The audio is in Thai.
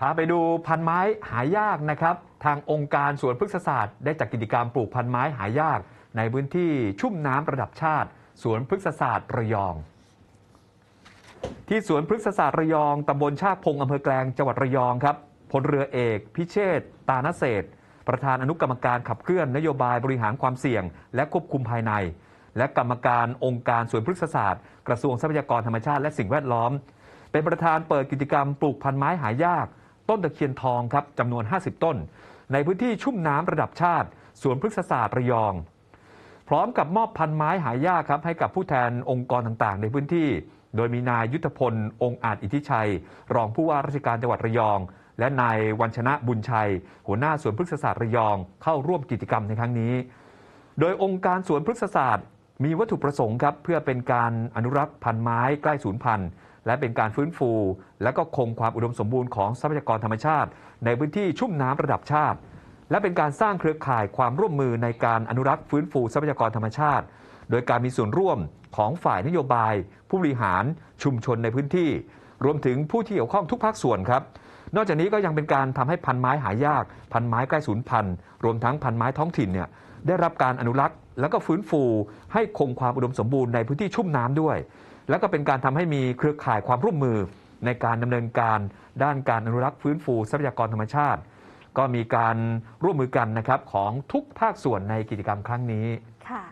พาไปดูพันไม้หายากนะครับ ทางองค์การสวนพฤกษศาสตร์ได้จัดกิจกรรมปลูกพันไม้หายาก ในพื้นที่ชุ่มน้ำระดับชาติ สวนพฤกษศาสตร์ระยอง ที่สวนพฤกษศาสตร์ระยองตำบลชากพงอำเภอแกลงจังหวัดระยองครับพลเรือเอก พิเชษตานเศษ ประธานอนุกรรมการขับเคลื่อนนโยบายบริหารความเสี่ยง และควบคุมภายใน และกรรมการองค์การสวนพฤกษศาสตร์ กระทรวงทรัพยากรธรรมชาติและสิ่งแวดล้อม เป็นประธานเปิดกิจกรรมปลูกพันไม้หายาก ต้นตะเคียนทองครับจำนวน 50 ต้น ในพื้นที่ชุ่มน้ำระดับชาติสวนพฤกษศาสตร์ระยอง พร้อมกับมอบพันไม้หายากครับให้กับผู้แทนองค์กรต่างๆ ในพื้นที่ โดยมีนายยุทธพล องค์อาจอิทธิชัย รองผู้ว่าราชการจังหวัดระยอง และนายวัญชนะบุญชัย หัวหน้าสวนพฤกษศาสตร์ระยอง เข้าร่วมกิจกรรมในครั้งนี้ โดยองค์การสวนพฤกษศาสตร์มีวัตถุประสงค์ครับเพื่อเป็นการอนุรักษ์พันไม้ใกล้สูญพันธุ์ และเป็นการฟื้นฟู และก็คงความอุดมสมบูรณ์ของทรัพยากรธรรมชาติ ในพื้นที่ชุ่มน้ำระดับชาติ และเป็นการสร้างเครือข่ายความร่วมมือในการอนุรักษ์ฟื้นฟูทรัพยากรธรรมชาติ โดยการมีส่วนร่วมของฝ่ายนโยบาย ผู้บริหารชุมชนในพื้นที่ รวมถึงผู้ที่เกี่ยวข้องทุกภาคส่วนครับนอกจากนี้ก็ยังเป็นการทำให้พันไม้หายาก พันไม้ใกล้สูญพันธุ์รวมทั้งพันไม้ท้องถิ่นเนี่ยได้รับการอนุรักษ์ แล้วก็ฟื้นฟู ให้คงความอุดมสมบูรณ์ในพื้นที่ชุ่มน้ำด้วย แล้วก็เป็นการทำให้มีเครือข่ายความร่วมมือในการดำเนินการด้านการอนุรักษ์ฟื้นฟูทรัพยากรธรรมชาติ ก็มีการร่วมมือกันนะครับของทุกภาคส่วนในกิจกรรมครั้งนี้ค่ะ